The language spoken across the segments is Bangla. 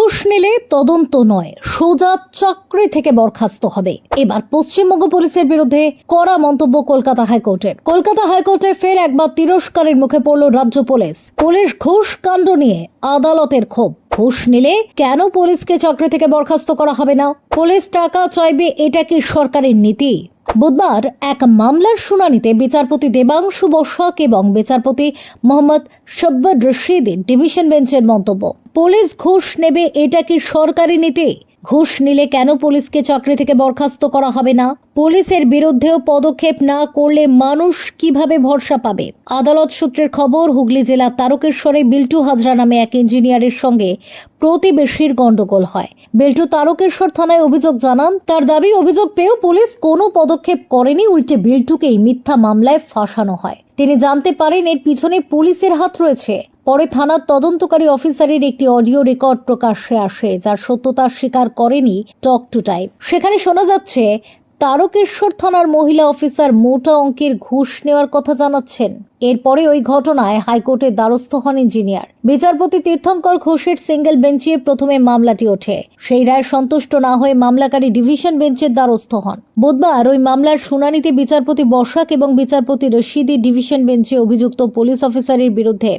ঘুষ নিলে তদন্ত নয়, সোজা চাকরি থেকে বরখাস্ত হবে। এবার পশ্চিমবঙ্গ পুলিশের বিরুদ্ধে কড়া মন্তব্য কলকাতা হাইকোর্টের। কলকাতা হাইকোর্টে ফের একবার তিরস্কারের মুখে পড়ল রাজ্য পুলিশ। পুলিশ ঘুষ কাণ্ড নিয়ে আদালতের ক্ষোভ। ঘুষ নিলে কেন পুলিশকে চাকরি থেকে বরখাস্ত করা হবে না? পুলিশ টাকা চাইবে, এটা কি সরকারের নীতি? বুধবার এক মামলার শুনানিতে বিচারপতি দেবাংশু বসাক এবং বিচারপতি মোহাম্মদ সব্বর রশিদের ডিভিশন বেঞ্চের মন্তব্য। পুলিশ ঘুষ নেবে এটা কি সরকারি নীতি? ঘুষ নিলে কেন পুলিশকে চাকরি থেকে বরখাস্ত করা হবে না? পুলিশের বিরুদ্ধেও পদক্ষেপ না করলে মানুষ কীভাবে ভরসা পাবে? আদালত সূত্রের খবর, হুগলি জেলার তারকেশ্বরে বিল্টু হাজরা নামে এক ইঞ্জিনিয়ারের সঙ্গে প্রতিবেশীর গন্ডগোল হয়। বিল্টু তারকেশ্বর থানায় অভিযোগ জানান, তার দাবি, অভিযোগ পেয়েও পুলিশ কোনো পদক্ষেপ করেনি, উল্টে বিল্টুকেই মিথ্যা মামলায় ফাঁসানো হয়। তিনি জানতে পারেন এর পিছনে পুলিশের হাত রয়েছে। পরে থানার তদন্তকারী অফিসারের একটি অডিও রেকর্ড প্রকাশ্যে আসে, যার সত্যতা স্বীকার করেনি টক টু টাইম। সেখানে শোনা যাচ্ছে তারকেশ্বর থানার মহিলা অফিসার মোটা অঙ্কের ঘুষ নেওয়ার কথা জানাচ্ছেন। এরপরে ওই ঘটনায় হাইকোর্টের দ্বারস্থ হন ইঞ্জিনিয়ার। বিচারপতি তীর্থঙ্কর ঘোষের সিঙ্গেল বেঞ্চে প্রথমে মামলাটি ওঠে। সেই রায় সন্তুষ্ট না হয়ে মামলাকারী ডিভিশন বেঞ্চের দ্বারস্থ হন। বুধবার ওই মামলার শুনানিতে বিচারপতি বসাক এবং বিচারপতি রশিদি ডিভিশন বেঞ্চে অভিযুক্ত পুলিশ অফিসারের বিরুদ্ধে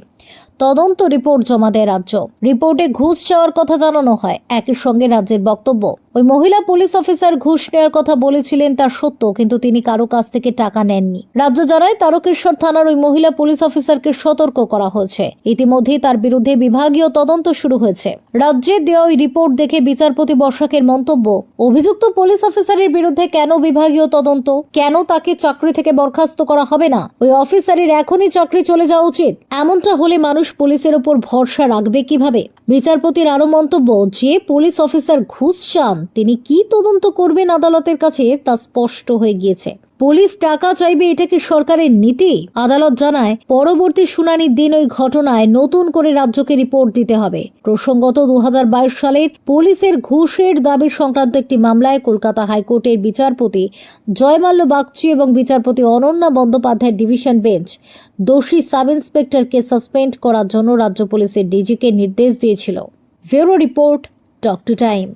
তদন্ত রিপোর্ট জমা দেয় রাজ্য। রিপোর্টে ঘুষ চাওয়ার কথা জানানো হয়। একই সঙ্গে রাজ্যের বক্তব্য, ওই মহিলা পুলিশ অফিসার ঘুষ নেওয়ার কথা বলেছিলেন তা সত্য, কিন্তু তিনি কারও কাছ থেকে টাকা নেননি। রাজ্য জানায়, তারকেশ্বর থানার ওই মহিলা পুলিশ অফিসারকে সতর্ক করা হয়েছে। ইতিমধ্যেই তার বিরুদ্ধে বিভাগীয় তদন্ত শুরু হয়েছে। রাজ্যের দেওয়া ওই রিপোর্ট দেখে বিচারপতি বর্ষাকের মন্তব্য, অভিযুক্ত পুলিশ অফিসারের বিরুদ্ধে কেন বিভাগীয় তদন্ত? কেন তাকে চাকরি থেকে বরখাস্ত করা হবে না? ওই অফিসারের এখনই চাকরি চলে যাওয়া উচিত? এমনটা হলে মানুষ পুলিশের ওপর ভরসা রাখবে কীভাবে? বিচারপতির আরও মন্তব্য, যে পুলিশ অফিসার ঘুষ চান, তিনি কি তদন্ত করবেন আদালতের কাছে তা স্পষ্ট হয়ে গিয়েছে। পুলিশ টাকা চাইবে এটা কি সরকারের নীতি? আদালত জানায়, পরবর্তী শুনানির দিন ওই ঘটনায় নতুন করে রাজ্যকে রিপোর্ট দিতে হবে। প্রসঙ্গত দু সালের পুলিশের ঘুষের দাবি সংক্রান্ত একটি মামলায় কলকাতা হাইকোর্টের বিচারপতি জয়মাল্য বাগচি এবং বিচারপতি অনন্যা বন্দ্যোপাধ্যায়ের ডিভিশন বেঞ্চ দোষী সাব ইন্সপেক্টরকে সাসপেন্ড করার জন্য রাজ্য পুলিশের ডিজিকে নির্দেশ দিয়েছিল। Bureau report talk to time.